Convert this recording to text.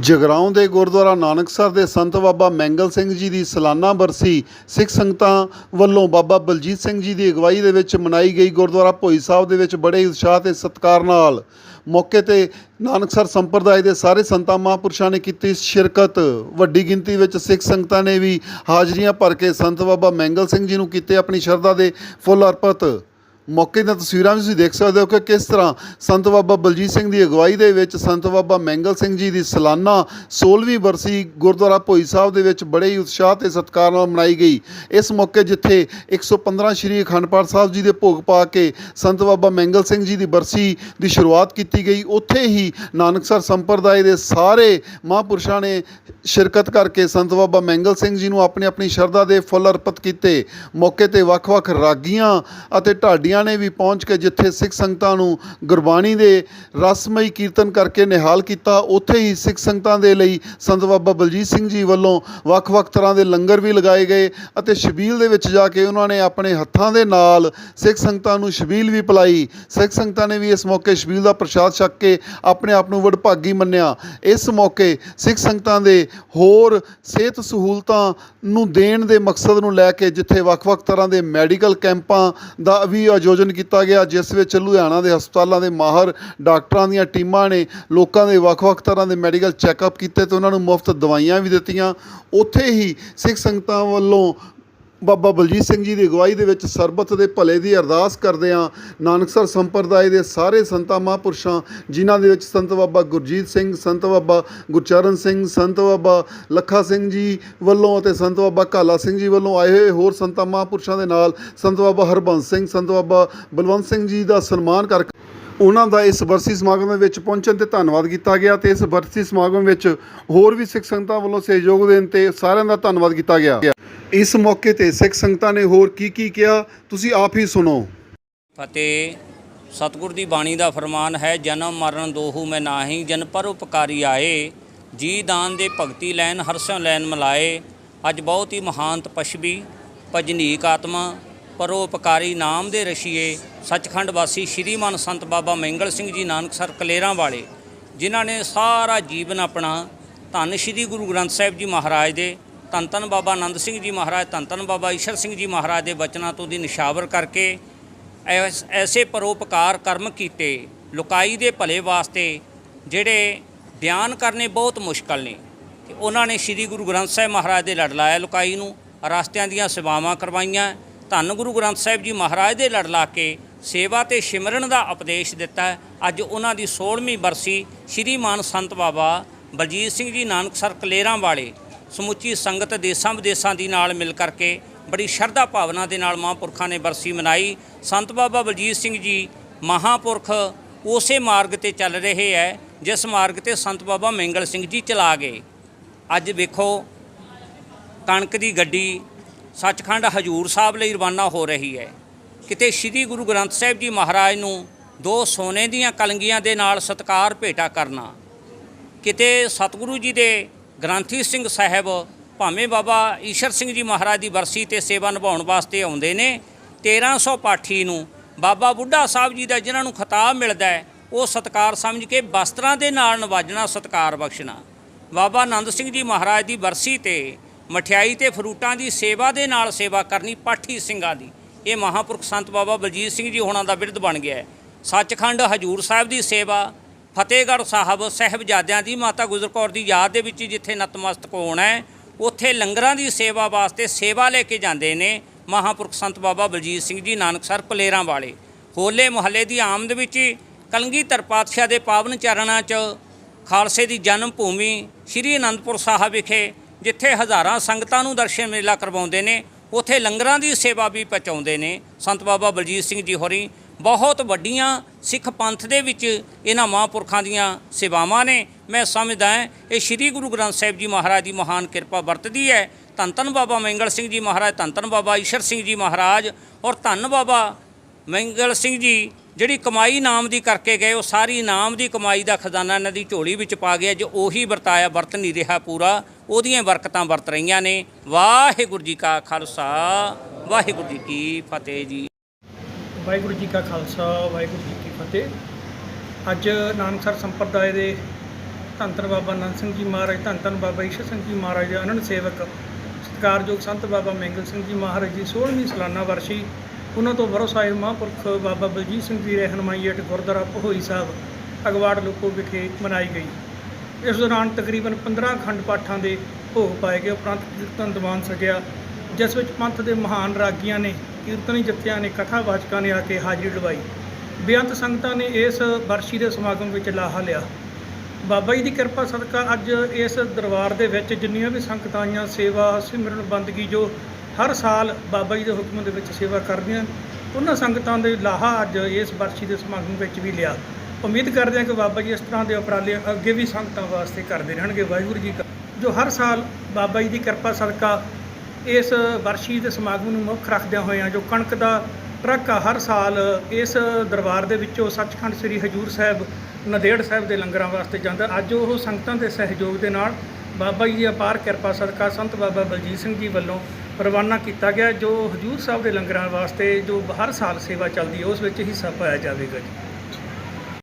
ਜਗਰਾਉਂ ਦੇ ਗੁਰਦੁਆਰਾ ਨਾਨਕਸਰ ਦੇ ਸੰਤ ਬਾਬਾ ਮੈਂਗਲ ਸਿੰਘ ਜੀ ਦੀ ਸਾਲਾਨਾ ਬਰਸੀ ਸਿੱਖ ਸੰਗਤਾਂ ਵੱਲੋਂ ਬਾਬਾ ਬਲਜੀਤ ਸਿੰਘ ਜੀ ਦੀ ਅਗਵਾਈ ਦੇ ਵਿੱਚ ਮਨਾਈ ਗਈ। ਗੁਰਦੁਆਰਾ ਭੋਈ ਸਾਹਿਬ ਦੇ ਵਿੱਚ ਬੜੇ ਉਤਸ਼ਾਹ ਤੇ ਸਤਿਕਾਰ ਨਾਲ ਮੌਕੇ ਤੇ ਨਾਨਕਸਰ ਸੰਪਰਦਾਇ ਦੇ ਸਾਰੇ ਸੰਤਾਂ ਮਹਾਂਪੁਰਸ਼ਾਂ ਨੇ ਕੀਤੀ ਸ਼ਿਰਕਤ। ਵੱਡੀ ਗਿਣਤੀ ਵਿੱਚ ਸਿੱਖ ਸੰਗਤਾਂ ਨੇ ਵੀ ਹਾਜ਼ਰੀਆਂ ਭਰ ਕੇ ਸੰਤ ਬਾਬਾ ਮੈਂਗਲ ਸਿੰਘ ਜੀ ਨੂੰ ਕੀਤੇ ਆਪਣੀ ਸ਼ਰਧਾ ਦੇ ਫੁੱਲ ਅਰਪਿਤ। ਮੌਕੇ ਦੀਆਂ ਤਸਵੀਰਾਂ ਵੀ ਤੁਸੀਂ ਦੇਖ ਸਕਦੇ ਹੋ ਕਿ ਕਿਸ ਤਰ੍ਹਾਂ ਸੰਤ ਬਾਬਾ ਬਲਜੀਤ ਸਿੰਘ ਦੀ ਅਗਵਾਈ ਦੇ ਵਿੱਚ ਸੰਤ ਬਾਬਾ ਮੈਂਗਲ ਸਿੰਘ ਜੀ ਦੀ ਸਾਲਾਨਾ 16ਵੀਂ ਬਰਸੀ ਗੁਰਦੁਆਰਾ ਭੋਈ ਸਾਹਿਬ ਦੇ ਵਿੱਚ ਬੜੇ ਹੀ ਉਤਸ਼ਾਹ ਤੇ ਸਤਿਕਾਰ ਨਾਲ ਮਨਾਈ ਗਈ। ਇਸ ਮੌਕੇ ਜਿੱਥੇ 115 ਸ਼੍ਰੀ ਅਖੰਡ ਪਾਠ ਸਾਹਿਬ ਜੀ ਦੇ ਭੋਗ ਪਾ ਕੇ ਸੰਤ ਬਾਬਾ ਮੈਂਗਲ ਸਿੰਘ ਜੀ ਦੀ ਬਰਸੀ ਦੀ ਸ਼ੁਰੂਆਤ ਕੀਤੀ ਗਈ। ਉੱਥੇ ਹੀ ਨਾਨਕਸਰ ਸੰਪਰਦਾਇ ਦੇ ਸਾਰੇ ਮਹਾਂਪੁਰਸ਼ਾਂ ਨੇ ਸ਼ਿਰਕਤ ਕਰਕੇ ਸੰਤ ਬਾਬਾ ਮੈਂਗਲ ਸਿੰਘ ਜੀ ਨੂੰ ਆਪਣੀ ਆਪਣੀ ਸ਼ਰਧਾ ਦੇ ਫੁੱਲ ਅਰਪਿਤ ਕੀਤੇ। ਮੌਕੇ ਤੇ ਵੱਖ-ਵੱਖ ਰਾਗੀਆਂ ਅਤੇ ਢਾਡੀ ਨੇ ਵੀ ਪਹੁੰਚ ਕੇ ਜਿੱਥੇ ਸਿੱਖ ਸੰਗਤਾਂ ਨੂੰ ਗੁਰਬਾਣੀ ਦੇ ਰਸਮਈ ਕੀਰਤਨ ਕਰਕੇ ਨਿਹਾਲ ਕੀਤਾ, ਉੱਥੇ ਹੀ ਸਿੱਖ ਸੰਗਤਾਂ ਦੇ ਲਈ ਸੰਤ ਬਾਬਾ ਬਲਜੀਤ ਸਿੰਘ ਜੀ ਵੱਲੋਂ ਵੱਖ-ਵੱਖ ਤਰ੍ਹਾਂ ਦੇ ਲੰਗਰ ਵੀ ਲਗਾਏ ਗਏ ਅਤੇ ਸ਼ਬੀਲ ਦੇ ਵਿੱਚ ਜਾ ਕੇ ਉਹਨਾਂ ਨੇ ਆਪਣੇ ਹੱਥਾਂ ਦੇ ਨਾਲ ਸਿੱਖ ਸੰਗਤਾਂ ਨੂੰ ਸ਼ਬੀਲ ਵੀ ਪਿਲਾਈ। ਸਿੱਖ ਸੰਗਤਾਂ ਨੇ ਵੀ ਇਸ ਮੌਕੇ ਸ਼ਬੀਲ ਦਾ ਪ੍ਰਸ਼ਾਦ ਛਕ ਕੇ ਆਪਣੇ ਆਪ ਨੂੰ ਵਡਭਾਗੀ ਮੰਨਿਆ। ਇਸ ਮੌਕੇ ਸਿੱਖ ਸੰਗਤਾਂ ਦੇ ਹੋਰ ਸਿਹਤ ਸਹੂਲਤਾਂ ਨੂੰ ਦੇਣ ਦੇ ਮਕਸਦ ਨੂੰ ਲੈ ਕੇ ਜਿੱਥੇ ਵੱਖ-ਵੱਖ ਤਰ੍ਹਾਂ ਦੇ ਮੈਡੀਕਲ ਕੈਂਪਾਂ ਦਾ ਵੀ ਆਯੋਜਨ ਕੀਤਾ ਗਿਆ। ਜਿਸ ਵਿੱਚ ਲੁਧਿਆਣਾ ਦੇ ਹਸਪਤਾਲਾਂ ਦੇ ਮਾਹਰ ਡਾਕਟਰਾਂ ਦੀਆਂ ਟੀਮਾਂ ਨੇ ਲੋਕਾਂ ਦੇ ਵੱਖ-ਵੱਖ ਤਰ੍ਹਾਂ ਦੇ ਮੈਡੀਕਲ ਚੈੱਕਅਪ ਕੀਤੇ ਤੇ ਉਹਨਾਂ ਨੂੰ ਮੁਫਤ ਦਵਾਈਆਂ ਵੀ ਦਿੱਤੀਆਂ। ਉੱਥੇ ਹੀ ਸਿੱਖ ਸੰਗਤਾਂ ਵੱਲੋਂ ਬਾਬਾ ਬਲਜੀਤ ਸਿੰਘ ਜੀ ਦੀ ਅਗਵਾਈ ਦੇ ਵਿੱਚ ਸਰਬੱਤ ਦੇ ਭਲੇ ਦੀ ਅਰਦਾਸ ਕਰਦੇ ਹਾਂ। ਨਾਨਕਸਰ ਸੰਪਰਦਾਇ ਦੇ ਸਾਰੇ ਸੰਤਾਂ, ਮਹਾਂਪੁਰਸ਼ਾਂ, ਜਿਨ੍ਹਾਂ ਦੇ ਵਿੱਚ ਸੰਤ ਬਾਬਾ ਗੁਰਜੀਤ ਸਿੰਘ, ਸੰਤ ਬਾਬਾ ਗੁਰਚਰਨ ਸਿੰਘ, ਸੰਤ ਬਾਬਾ ਲੱਖਾ ਸਿੰਘ ਜੀ ਵੱਲੋਂ ਅਤੇ ਸੰਤ ਬਾਬਾ ਕਾਲਾ ਸਿੰਘ ਜੀ ਵੱਲੋਂ ਆਏ ਹੋਏ ਹੋਰ ਸੰਤਾਂ, ਮਹਾਂਪੁਰਸ਼ਾਂ ਦੇ ਨਾਲ ਸੰਤ ਬਾਬਾ ਹਰਬੰਸ ਸਿੰਘ, ਸੰਤ ਬਾਬਾ ਬਲਵੰਤ ਸਿੰਘ ਜੀ ਦਾ ਸਨਮਾਨ ਕਰਕੇ ਉਹਨਾਂ ਦਾ ਇਸ ਬਰਸੀ ਸਮਾਗਮ ਦੇ ਵਿੱਚ ਪਹੁੰਚਣ ਤੇ ਧੰਨਵਾਦ ਕੀਤਾ ਗਿਆ ਤੇ ਇਸ ਬਰਸੀ ਸਮਾਗਮ ਵਿੱਚ ਹੋਰ ਵੀ ਸਿੱਖ ਸੰਗਤਾਂ ਵੱਲੋਂ ਸਹਿਯੋਗ ਦੇਣ ਤੇ ਸਾਰਿਆਂ ਦਾ ਧੰਨਵਾਦ ਕੀਤਾ ਗਿਆ। ਇਸ ਮੌਕੇ ਤੇ ਸਿੱਖ ਸੰਗਤਾਂ ਨੇ ਹੋਰ ਕੀ ਕੀ ਕਿਹਾ? ਤੁਸੀਂ ਆਪ ਹੀ ਸੁਣੋ। ਫਤਿਹ ਸਤਿਗੁਰ ਦੀ ਬਾਣੀ ਦਾ ਫਰਮਾਨ ਹੈ, ਜਨਮ ਮਰਨ ਦੋਹੂ ਮੈਂ ਨਾਹੀ, ਜਨ ਪਰ ਉਪਕਾਰੀ ਆਏ। ਜੀ ਦਾਨ ਦੇ ਭਗਤੀ ਲੈਨ ਹਰਸੋਂ ਲੈਨ ਮਲਾਏ। ਅੱਜ ਬਹੁਤ ਹੀ ਮਹਾਨ ਤਪਸ਼ਵੀ ਭਜਨੀਕ ਆਤਮਾ ਪਰੋਪਕਾਰੀ ਨਾਮ ਦੇ ਰਸ਼ੀਏ। ਸੱਚਖੰਡ ਵਾਸੀ ਸ਼੍ਰੀਮਾਨ ਸੰਤ ਬਾਬਾ ਮੰਗਲ ਸਿੰਘ ਜੀ ਨਾਨਕਸਰ ਕਲੇਰਾਂ ਵਾਲੇ, ਜਿਨ੍ਹਾਂ ਨੇ ਸਾਰਾ ਜੀਵਨ ਆਪਣਾ ਧੰਨ ਸ਼੍ਰੀ ਗੁਰੂ ਗ੍ਰੰਥ ਸਾਹਿਬ ਜੀ ਮਹਾਰਾਜ ਦੇ ਧੰਨ ਧੰਨ ਬਾਬਾ ਆਨੰਦ ਸਿੰਘ ਜੀ ਮਹਾਰਾਜ, ਧੰਨ ਧੰਨ ਬਾਬਾ ਈਸ਼ਰ ਸਿੰਘ ਜੀ ਮਹਾਰਾਜ ਦੇ ਬਚਨਾਂ ਤੋਂ ਦੀ ਨਿਸ਼ਾਵਰ ਕਰਕੇ ਐਸ- ਐਸੇ ਪਰੋਪਕਾਰ ਕਰਮ ਕੀਤੇ, ਲੁਕਾਈ ਦੇ ਭਲੇ ਵਾਸਤੇ ਜਿਹੜੇ ਬਿਆਨ ਕਰਨੇ ਬਹੁਤ ਮੁਸ਼ਕਲ ਨੇ। ਤੇ ਉਹਨਾਂ ਨੇ ਸ੍ਰੀ ਗੁਰੂ ਗ੍ਰੰਥ ਸਾਹਿਬ ਮਹਾਰਾਜ ਦੇ ਲੜ ਲਾਇਆ ਲੁਕਾਈ ਨੂੰ, ਰਸਤਿਆਂ ਦੀਆਂ ਸੇਵਾਵਾਂ ਕਰਵਾਈਆਂ। ਧੰਨ ਗੁਰੂ ਗ੍ਰੰਥ ਸਾਹਿਬ ਜੀ ਮਹਾਰਾਜ ਦੇ ਲੜ ਲਾ ਕੇ ਸੇਵਾ ਤੇ ਸਿਮਰਨ ਦਾ ਉਪਦੇਸ਼ ਦਿੱਤਾ। ਅੱਜ ਉਹਨਾਂ ਦੀ 16ਵੀਂ ਬਰਸੀ ਸ੍ਰੀ ਮਾਨ ਸੰਤ ਬਾਬਾ ਬਲਜੀਤ ਸਿੰਘ ਜੀ ਨਾਨਕਸਰ ਕਲੇਰਾਂ ਵਾਲੇ ਸਮੁੱਚੀ ਸੰਗਤ ਦੇਸਾਂ ਵਿਦੇਸਾਂ ਦੀ ਨਾਲ ਮਿਲ ਕਰਕੇ ਬੜੀ ਸ਼ਰਧਾ ਭਾਵਨਾ ਦੇ ਨਾਲ ਮਹਾਂਪੁਰਖਾਂ ਨੇ ਬਰਸੀ ਮਨਾਈ। ਸੰਤ ਬਾਬਾ ਬਲਜੀਤ ਸਿੰਘ ਜੀ ਮਹਾਂਪੁਰਖ ਉਸੇ ਮਾਰਗ ਤੇ ਚੱਲ ਰਹੇ ਹੈ ਜਿਸ ਮਾਰਗ ਤੇ ਸੰਤ ਬਾਬਾ ਮੰਗਲ ਸਿੰਘ ਜੀ ਚਲਾ ਗਏ। ਅੱਜ ਵੇਖੋ, ਕਣਕ ਦੀ ਗੱਡੀ ਸੱਚਖੰਡ ਹਜੂਰ ਸਾਹਿਬ ਲਈ ਰਵਾਨਾ ਹੋ ਰਹੀ ਹੈ ਕਿਤੇ ਸ੍ਰੀ ਗੁਰੂ ਗ੍ਰੰਥ ਸਾਹਿਬ ਜੀ ਮਹਾਰਾਜ ਨੂੰ ਦੋ ਸੋਨੇ ਦੀਆਂ ਕਲੰਗੀਆਂ ਦੇ ਨਾਲ ਸਤਕਾਰ ਭੇਟਾ ਕਰਨਾ, ਕਿਤੇ ਸਤਿਗੁਰੂ ਜੀ ਦੇ ਗ੍ਰੰਥੀ ਸਿੰਘ ਸਾਹਿਬ ਭਾਵੇਂ ਬਾਬਾ ਈਸ਼ਰ ਸਿੰਘ ਜੀ ਮਹਾਰਾਜ ਦੀ ਬਰਸੀ ਤੇ ਸੇਵਾ ਨਿਭਾਉਣ ਵਾਸਤੇ ਆਉਂਦੇ ਨੇ 1300 ਪਾਠੀ ਨੂੰ ਬਾਬਾ ਬੁੱਢਾ ਸਾਹਿਬ ਜੀ ਦਾ ਜਿਨ੍ਹਾਂ ਨੂੰ ਖਿਤਾਬ ਮਿਲਦਾ ਹੈ, ਉਹ ਸਤਕਾਰ ਸਮਝ ਕੇ ਵਸਤਰਾਂ ਦੇ ਨਾਲ ਨਵਾਜਣਾ, ਸਤਕਾਰ ਬਖਸ਼ਣਾ। ਬਾਬਾ ਆਨੰਦ ਸਿੰਘ ਜੀ ਮਹਾਰਾਜ ਦੀ ਬਰਸੀ ਤੇ ਮਠਿਆਈ ਤੇ ਫਰੂਟਾਂ ਦੀ ਸੇਵਾ ਦੇ ਨਾਲ ਸੇਵਾ ਕਰਨੀ ਪਾਠੀ ਸਿੰਘਾਂ ਦੀ। ਇਹ ਮਹਾਂਪੁਰਖ ਸੰਤ ਬਾਬਾ ਬਲਜੀਤ ਸਿੰਘ ਜੀ ਹੋਣਾ ਦਾ ਬਿਰਧ ਬਣ ਗਿਆ ਹੈ। ਸੱਚਖੰਡ ਹਜੂਰ ਸਾਹਿਬ ਦੀ ਸੇਵਾ ਫਤਿਹਗੜ੍ਹ ਸਾਹਿਬ ਸਾਹਿਬਜ਼ਾਦਿਆਂ ਦੀ, ਮਾਤਾ ਗੁਜਰ ਕੌਰ ਦੀ ਯਾਦ ਦੇ ਵਿੱਚ ਜਿੱਥੇ ਨਤਮਸਤਕ ਹੋਣਾ ਹੈ, ਉੱਥੇ ਲੰਗਰਾਂ ਦੀ ਸੇਵਾ ਵਾਸਤੇ ਸੇਵਾ ਲੈ ਕੇ ਜਾਂਦੇ ਨੇ ਮਹਾਂਪੁਰਖ ਸੰਤ ਬਾਬਾ ਬਲਜੀਤ ਸਿੰਘ ਜੀ ਨਾਨਕਸਰ ਕਲੇਰਾਂ ਵਾਲੇ। ਹੋਲੇ ਮੁਹੱਲੇ ਦੀ ਆਮਦ ਵਿੱਚ ਕਲਗੀਧਰ ਪਾਤਸ਼ਾਹ ਦੇ ਪਾਵਨ ਚਰਨਾਂ 'ਚ ਖਾਲਸੇ ਦੀ ਜਨਮ ਭੂਮੀ ਸ੍ਰੀ ਅਨੰਦਪੁਰ ਸਾਹਿਬ ਵਿਖੇ, ਜਿੱਥੇ ਹਜ਼ਾਰਾਂ ਸੰਗਤਾਂ ਨੂੰ ਦਰਸ਼ਨ ਮੇਲਾ ਕਰਵਾਉਂਦੇ ਨੇ, ਉੱਥੇ ਲੰਗਰਾਂ ਦੀ ਸੇਵਾ ਵੀ ਪਹੁੰਚਾਉਂਦੇ ਨੇ। ਸੰਤ ਬਾਬਾ ਬਲਜੀਤ ਸਿੰਘ ਜੀ ਹੋਰੀ ਬਹੁਤ ਵੱਡੀਆਂ ਸਿੱਖ ਪੰਥ ਦੇ ਵਿੱਚ ਇਹਨਾਂ ਮਹਾਂਪੁਰਖਾਂ ਦੀਆਂ ਸੇਵਾਵਾਂ ਨੇ। ਮੈਂ ਸਮਝਦਾ ਹਾਂ, ਇਹ ਸ੍ਰੀ ਗੁਰੂ ਗ੍ਰੰਥ ਸਾਹਿਬ ਜੀ ਮਹਾਰਾਜ ਦੀ ਮਹਾਨ ਕਿਰਪਾ ਵਰਤਦੀ ਹੈ। ਧੰਨ ਧੰਨ ਬਾਬਾ ਮੰਗਲ ਸਿੰਘ ਜੀ ਮਹਾਰਾਜ, ਧੰਨ ਧੰਨ ਬਾਬਾ ਈਸ਼ਰ ਸਿੰਘ ਜੀ ਮਹਾਰਾਜ ਔਰ ਧੰਨ ਬਾਬਾ ਮੰਗਲ ਸਿੰਘ ਜੀ, ਜਿਹੜੀ ਕਮਾਈ ਨਾਮ ਦੀ ਕਰਕੇ ਗਏ, ਉਹ ਸਾਰੀ ਨਾਮ ਦੀ ਕਮਾਈ ਦਾ ਖਜ਼ਾਨਾ ਇਹਨਾਂ ਦੀ ਝੋਲੀ ਵਿੱਚ ਪਾ ਗਿਆ, ਜੋ ਉਹੀ ਵਰਤਾਇਆ, ਵਰਤ ਨਹੀਂ ਰਿਹਾ ਪੂਰਾ। ਉਹਦੀਆਂ ਬਰਕਤਾਂ ਵਰਤ ਰਹੀਆਂ ਨੇ। ਵਾਹਿਗੁਰੂ ਜੀ ਕਾ ਖਾਲਸਾ, ਵਾਹਿਗੁਰੂ ਜੀ ਕੀ ਫਤਿਹ ਜੀ। ਵਾਹਿਗੁਰੂ ਜੀ ਕਾ ਖਾਲਸਾ, ਵਾਹਿਗੁਰੂ ਜੀ ਕੀ ਫਤਿਹ। ਅੱਜ ਨਾਨਕਸਰ ਸੰਪਰਦਾਇ ਦੇ ਧੰਨ ਧੰਨ ਬਾਬਾ ਨੰਦ ਸਿੰਘ ਜੀ ਮਹਾਰਾਜ, ਧੰਨ ਧੰਨ ਬਾਬਾ ਈਸ਼ਰ ਸਿੰਘ ਜੀ ਮਹਾਰਾਜ ਦੇ ਅਨੰਦ ਸੇਵਕ, ਸਤਿਕਾਰਯੋਗ ਸੰਤ ਬਾਬਾ ਮੈਂਗਲ ਸਿੰਘ ਜੀ ਮਹਾਰਾਜ ਦੀ 16ਵੀਂ ਸਾਲਾਨਾ ਵਰਸੀ, ਉਹਨਾਂ ਤੋਂ ਬਰੋ ਸਾਹਿਬ ਮਹਾਂਪੁਰਖ ਬਾਬਾ ਬਲਜੀਤ ਸਿੰਘ ਜੀ, ਰਹਿਨਮਾਈ ਹੇਠ ਗੁਰਦੁਆਰਾ ਪਹੋਈ ਸਾਹਿਬ, ਅਗਵਾੜ ਲੋਕੋ ਵਿਖੇ ਮਨਾਈ ਗਈ। ਇਸ ਦੌਰਾਨ ਤਕਰੀਬਨ 15 ਖੰਡ ਪਾਠਾਂ ਦੇ ਭੋਗ ਪਾਏ ਗਏ, ਉਪਰੰਤ ਕੀਰਤਨ ਦੀਵਾਨ ਸਜਿਆ, ਜਿਸ ਵਿੱਚ ਪੰਥ ਦੇ ਮਹਾਨ ਰਾਗੀਆਂ ਨੇ ਕੀਰਤਨੀ ਜਥਿਆਂ ਨੇ ਕਥਾਵਾਚਕਾਂ ਨੇ ਆ ਕੇ ਹਾਜ਼ਰੀ ਲਵਾਈ। ਬੇਅੰਤ ਸੰਗਤਾਂ ਨੇ ਇਸ ਵਰਸ਼ੀ ਦੇ ਸਮਾਗਮ ਵਿੱਚ ਲਾਹਾ ਲਿਆ। ਬਾਬਾ ਜੀ ਦੀ ਕਿਰਪਾ ਸਦਕਾ ਅੱਜ ਇਸ ਦਰਬਾਰ ਦੇ ਵਿੱਚ ਜਿੰਨੀਆਂ ਵੀ ਸੰਗਤਾਂ ਆਈਆਂ, ਸੇਵਾ, ਸਿਮਰਨ, ਬੰਦਗੀ ਜੋ ਹਰ ਸਾਲ ਬਾਬਾ ਜੀ ਦੇ ਹੁਕਮ ਦੇ ਵਿੱਚ ਸੇਵਾ ਕਰਦੀਆਂ, ਉਹਨਾਂ ਸੰਗਤਾਂ ਦੇ ਲਾਹਾ ਅੱਜ ਇਸ ਵਰਸ਼ੀ ਦੇ ਸਮਾਗਮ ਵਿੱਚ ਵੀ ਲਿਆ। ਉਮੀਦ ਕਰਦੇ ਹਾਂ ਕਿ ਬਾਬਾ ਜੀ ਇਸ ਤਰ੍ਹਾਂ ਦੇ ਉਪਰਾਲੇ ਅੱਗੇ ਵੀ ਸੰਗਤਾਂ ਵਾਸਤੇ ਕਰਦੇ ਰਹਿਣਗੇ। ਵਾਹਿਗੁਰੂ ਜੀ ਜੋ ਹਰ ਸਾਲ ਬਾਬਾ ਜੀ ਦੀ ਕਿਰਪਾ ਸਦਕਾ ਇਸ ਵਰਸ਼ੀ ਦੇ ਸਮਾਗਮ ਨੂੰ ਮੁੱਖ ਰੱਖਦਿਆਂ ਹੋਇਆਂ ਜੋ ਕਣਕ ਦਾ ਟਰੱਕ ਆ, ਹਰ ਸਾਲ ਇਸ ਦਰਬਾਰ ਦੇ ਵਿੱਚੋਂ ਸੱਚਖੰਡ ਸ੍ਰੀ ਹਜੂਰ ਸਾਹਿਬ, ਨੰਦੇੜ ਸਾਹਿਬ ਦੇ ਲੰਗਰਾਂ ਵਾਸਤੇ ਜਾਂਦਾ। ਅੱਜ ਉਹ ਸੰਗਤਾਂ ਦੇ ਸਹਿਯੋਗ ਦੇ ਨਾਲ ਬਾਬਾ ਜੀ ਦੀ ਅਪਾਰ ਕਿਰਪਾ ਸਦਕਾ ਸੰਤ ਬਾਬਾ ਬਲਜੀਤ ਸਿੰਘ ਜੀ ਵੱਲੋਂ ਰਵਾਨਾ ਕੀਤਾ ਗਿਆ, ਜੋ ਹਜੂਰ ਸਾਹਿਬ ਦੇ ਲੰਗਰਾਂ ਵਾਸਤੇ ਜੋ ਹਰ ਸਾਲ ਸੇਵਾ ਚੱਲਦੀ ਹੈ ਉਸ ਵਿੱਚ ਹਿੱਸਾ ਪਾਇਆ ਜਾਵੇਗਾ ਜੀ।